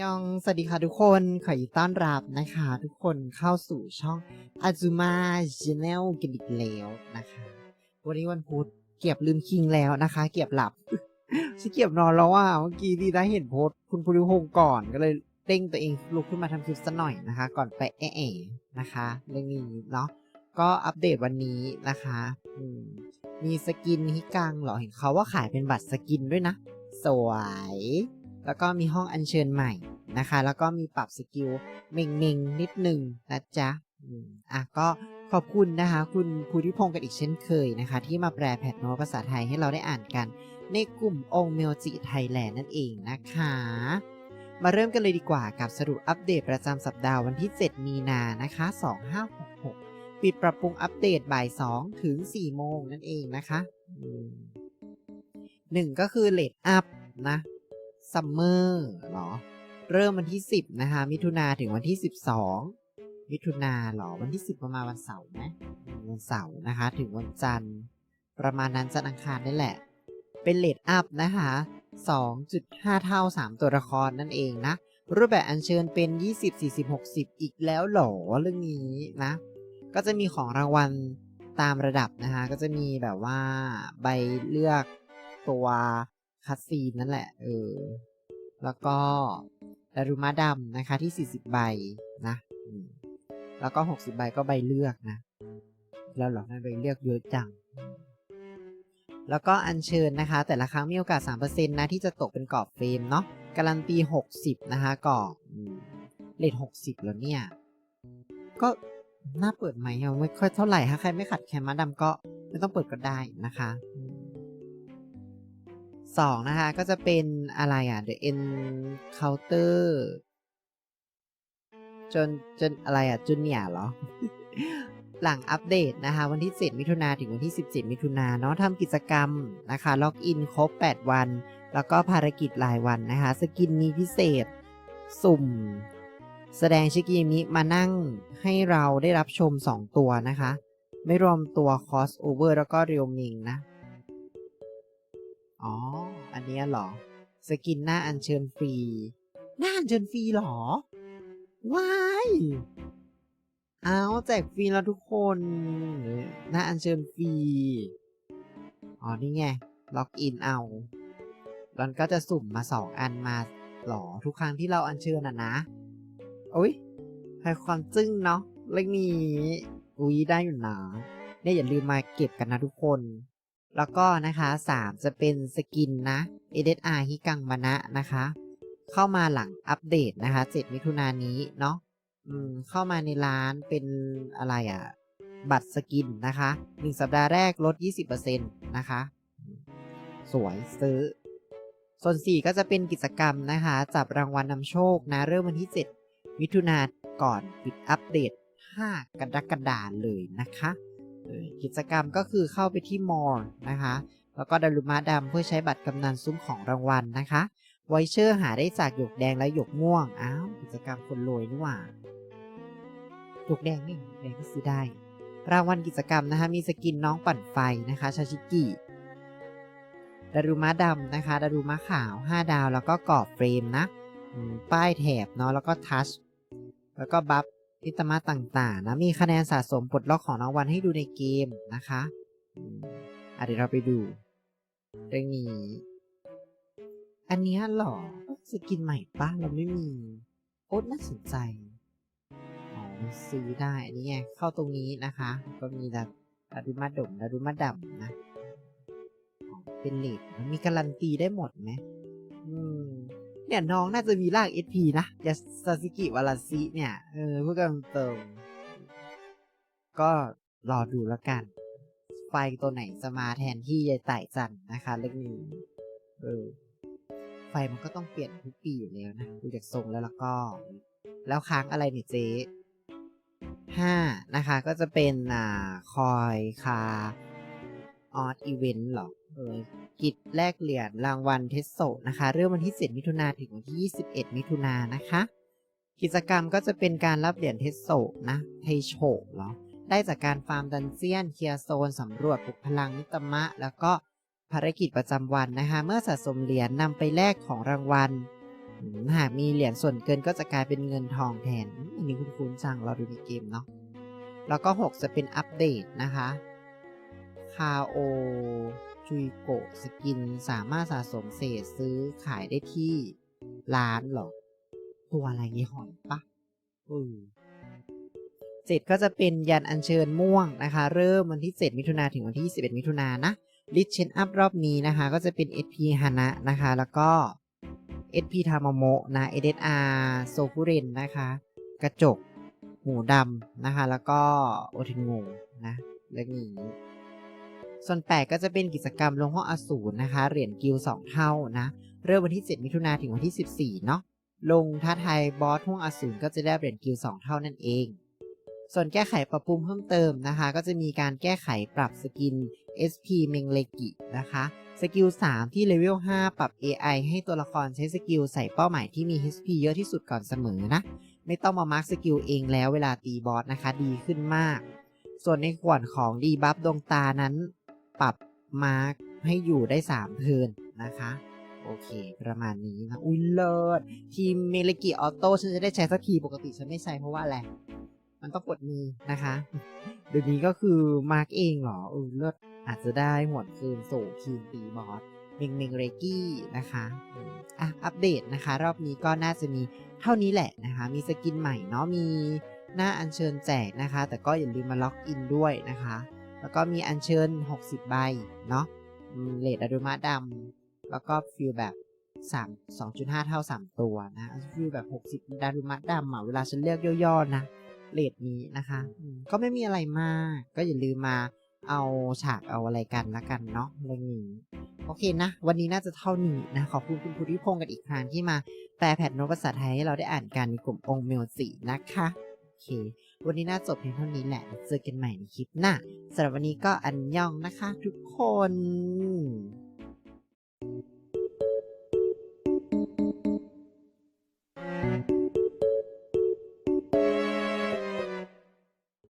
ยอง สวัสดีค่ะทุกคน ขอต้อนรับนะคะ ทุกคนเข้าสู่ช่อง Azuma Channel กันอีกแล้วนะคะ วันนี้วันพุธเกียบลืมคิงแล้วนะคะ เกียบหลับชิเกียบนอนแล้วว่าเมื่อกี้ที่ได้เห็นโพสคุณภูริพงศ์ก่อนก็เลยเด้งตัวเองลุกขึ้นมาทำคลิปสักหน่อยนะคะ ก่อนไปแอะๆนะคะ เรื่องนี้เนาะก็อัปเดตวันนี้นะคะมมีสกินฮิกังเหรอเห็นเขาว่าขายเป็นบัตรสกินด้วยนะ สวย แล้วก็มีห้องอัญเชิญใหม่นะคะ แล้วก็มีปรับสกิลเม่งเมงๆนิดหนึ่งนะจ๊ะอะก็ขอบคุณนะคะ คุณภูริพงศ์กันอีกเช่นเคยนะคะ ที่มาแปลแพทโน้ตภาษาไทยให้เราได้อ่านกัน ในกลุ่มองค์เมลจิไทยแลนด์นั่นเองนะคะ มาเริ่มกันเลยดีกว่ากับสรุปอัปเดตประจำสัปดาห์วันที่ 7 มีนานะคะ 2566 ปิดปรับปรุงอัปเดตบ่าย 2 ถึง 4 โมงนั่นเองนะคะอืมหนึ่งก็คือเลดอัพนะ ซัมเมอร์หรอ เริ่มวันที่ 10 นะคะ มิถุนาถึงวันที่ 12 มิถุนาหรอ วันที่ 10 ประมาณวันเสาร์ไหมวันเสาร์นะคะ ถึงวันจันทร์ ประมาณนั้นจันทร์อังคารนี่แหละ เป็นเลดอัพนะคะ 2.5 เท่า 3 ตัวละครนั่นเองนะ รูปแบบอัญเชิญเป็น 20 40 60 อีกแล้วเหรอเรื่องนี้นะ ก็จะมีของรางวัลตามระดับนะคะ ก็จะมีแบบว่าใบเลือกตัว คัสซีนนั่นแหละ เออ แล้วก็ดารุมาดำนะคะที่ 40 ใบนะแล้วก็ 60 ใบก็ใบเลือกนะ แล้วหรอนั่นใบเลือกเยอะจัง แล้วก็อัญเชิญนะคะ แต่ละครั้งมีโอกาส 3%นะที่จะตกเป็นกรอบเฟรมเนาะการันตี 60 นะคะกรอบอืมเลท60 แล้วเนี่ย ก็น่าเปิดไหมไม่ค่อยเท่าไหร่ถ้าใครไม่ขัดแคมมาดำก็ไม่ต้องเปิดก็ได้นะคะ สองนะคะ ก็จะเป็นอะไรอะ The Encounter จนจนอะไรอะจุนเนียเหรอ หลังอัปเดตนะคะ วันที่ 7 มิถุนาถึงวันที่ 17 มิถุนาเนาะทำกิจกรรมนะคะ ล็อกอินครบ 8 วัน แล้วก็ภารกิจรายวันนะคะ สกินนี้พิเศษ สุ่ม แสดงชิกิมิมานั่งให้เราได้รับชม 2 ตัวนะคะ ไม่รวมตัวคอสโอเวอร์แล้วก็เรียวมิงนะ อ๋อ อันเนี้ยเหรอ สกินหน้าอัญเชิญฟรี หน้าอัญเชิญฟรีเหรอ ว้ายเอาแจกฟรีแล้วทุกคน หน้าอัญเชิญฟรี อ๋อ นี่ไง ล็อกอินเอาแล้วก็จะสุ่มมาสองอันมาหรอ ทุกครั้งที่เราอัญเชิญอะนะโอ้ยให้ความจึ้งเนาะเรื่องนี้อุ้ยได้อยู่นะเนี่ยอย่าลืมมาเก็บกันนะทุกคน แล้วก็นะคะสามจะเป็นสกินนะ SSR ฮิกังมานะนะคะ เข้ามาหลังอัปเดตนะคะ 7 มิถุนายนนี้เนาะเข้ามาในร้านเป็นอะไรอะ่ะ บัตรสกินนะคะหนึ่งสัปดาห์แรกลด 20%นะคะ สวยซื้อ ส่วน 4 ก็จะเป็นกิจกรรมนะคะ จับรางวัลนำโชคนะ เริ่มวันที่ 7 มิถุนายนก่อนปิดอัปเดต 5 กรกฎาคมเลยนะคะ เออกิจกรรมก็คือเข้าไปที่มอลนะคะ แล้วก็ดารุมาดำเพื่อใช้บัตรกำนันซุ้มของรางวัลนะคะไวเชอร์หาได้จากหยกแดงและหยกม่วง อ้าว กิจกรรมคนรวยนี่หว่าหยกแดงนี่ยแดงก็ซื้อได้ รางวัลกิจกรรมนะคะมีสกินน้องปั่นไฟนะคะชาชิกิดารุมะดำนะคะดารุมะขาว 5 ดาว แล้วก็กรอบเฟรมนะ ป้ายแถบเนาะแล้วก็ทัชแล้วก็บัฟ นิตมะต่างๆนะมีคะแนนสะสมปลดล็อกของรางวัลให้ดูในเกมนะคะอืมอะเดี๋ยวเราไปดูเรื่องนี้ อันนี้หรอสกินใหม่ป้าเราไม่มี โอ๊ตน่าสนใจอ๋อซื้อได้อันนี้ไงเข้าตรงนี้นะคะ ก็มีดาดารุมาดมดารุมาดำนะเป็นเลดมันมีการันตีได้หมดไหมอืม เนี่ยน้องน่าจะมีราก SP นะยาซาซิกิวาราซิเนี่ยเออพูดกันตรงก็รอดูแล้วกัน ไฟตัวไหนจะมาแทนที่ยายไต่จันนะคะเรื่องนี้เออไฟมันก็ต้องเปลี่ยนทุกปีอยู่แล้วนะดูจากทรงแล้วแล้วก็ แล้วค้างอะไรเนี่ยเจ๊ห้านะคะก็จะเป็นอ่าคอยคาออดอีเวนต์หรอ กิจแลกเหรียญรางวัลเทสโซนะคะ เริ่มวันที่ 7 มิถุนาถึงวันที่ 21 มิถุนานะคะ กิจกรรมก็จะเป็นการรับเหรียญเทสโซนะเทโชเหรอได้จากการฟาร์มดันเจียนเคลียร์โซนสำรวจปลุกพลังนิตมะ แล้วก็ภารกิจประจำวันนะคะ เมื่อสะสมเหรียญนำไปแลกของรางวัลหากมีเหรียญส่วนเกินก็จะกลายเป็นเงินทองแทนอันนี้คุณคุ้นๆจังเราดูในเกมเนาะแล้วก็ 6 จะเป็นอัปเดตนะคะคาโอ จุยโกสกินสามารถสะสมเศษซื้อขายได้ที่ร้านหรอ ตัวอะไรยี่ห้อปะอือเจ็ดก็จะเป็นยันอัญเชิญม่วงนะคะ เริ่มวันที่ 7 มิถุนาถึงวันที่21มิถุนานะลิชเชนอัพรอบนี้นะคะ ก็จะเป็น SP ฮานะนะคะ แล้วก็ SP ทามโมะนะ SSR โซคุเรนนะคะ กระจก หมูดำนะคะ แล้วก็โอทินงูนะเรื่องนี้ ส่วน 8 ก็จะเป็นกิจกรรมลงห้องอสูรนะคะ เหรียญกิลสองเท่านะ เริ่มวันที่ 7 มิถุนาถึงวันที่ 14 เนาะ ลงท้าทายบอสห้องอสูรก็จะได้เหรียญกิลสองเท่านั่นเอง ส่วนแก้ไขปรับปรุงเพิ่มเติมนะคะ ก็จะมีการแก้ไขปรับสกิน SP เมงเลกินะคะ สกิล 3 ที่เลเวล 5 ปรับ AI ให้ตัวละครใช้สกิลใส่เป้าหมายที่มี HP เยอะที่สุดก่อนเสมอนะ ไม่ต้องมามาร์คสกิลเองแล้วเวลาตีบอสนะคะ ดีขึ้นมาก ส่วนในส่วนของดีบัฟดวงตานั้น ปรับมาร์คให้อยู่ได้3เทินนะคะ โอเค ประมาณนี้นะ อุ้ยเลิศทีมเมลกิออโต้ฉันจะได้ใช้สักทีปกติฉันไม่ใช้เพราะว่าอะไร มันต้องกดมือนะคะเดี๋ยวนี้ก็คือมาร์กเองเหรอเออเลิศอาจจะได้หมวดคืนสู่ทีมตีบอสเมงเมงเรกี้นะคะอะอัปเดตนะคะ รอบนี้ก็น่าจะมีเท่านี้แหละนะคะ มีสกินใหม่เนาะมีหน้าอัญเชิญแจกนะคะ แต่ก็อย่าลืมมาล็อกอินด้วยนะคะ แล้วก็มีอัญเชิญ 60 ใบเนาะเลดอะดูมาดำแล้วก็ฟิลแบบ3 2.5 เท่า 3 ตัวนะฟิลแบบ 60ดารุมะดำอะเวลาฉันเลือกย่อๆนะเลดนี้นะคะ ก็ไม่มีอะไรมาก ก็อย่าลืมมาเอาฉากเอาอะไรกันละกันเนาะเรื่องนี้โอเคนะ วันนี้น่าจะเท่านี้นะขอบคุณคุณพุทธิพงศ์กันอีกครั้งที่มาแปลแผ่นโนภาษาไทยให้เราได้อ่านกันในกลุ่มองค์เมลสีนะคะ โอเค วันนี้น่าจบเพียงเท่านี้แหละเจอกันใหม่ในคลิปหน้าสำหรับวันนี้ก็อันยองนะคะทุกคน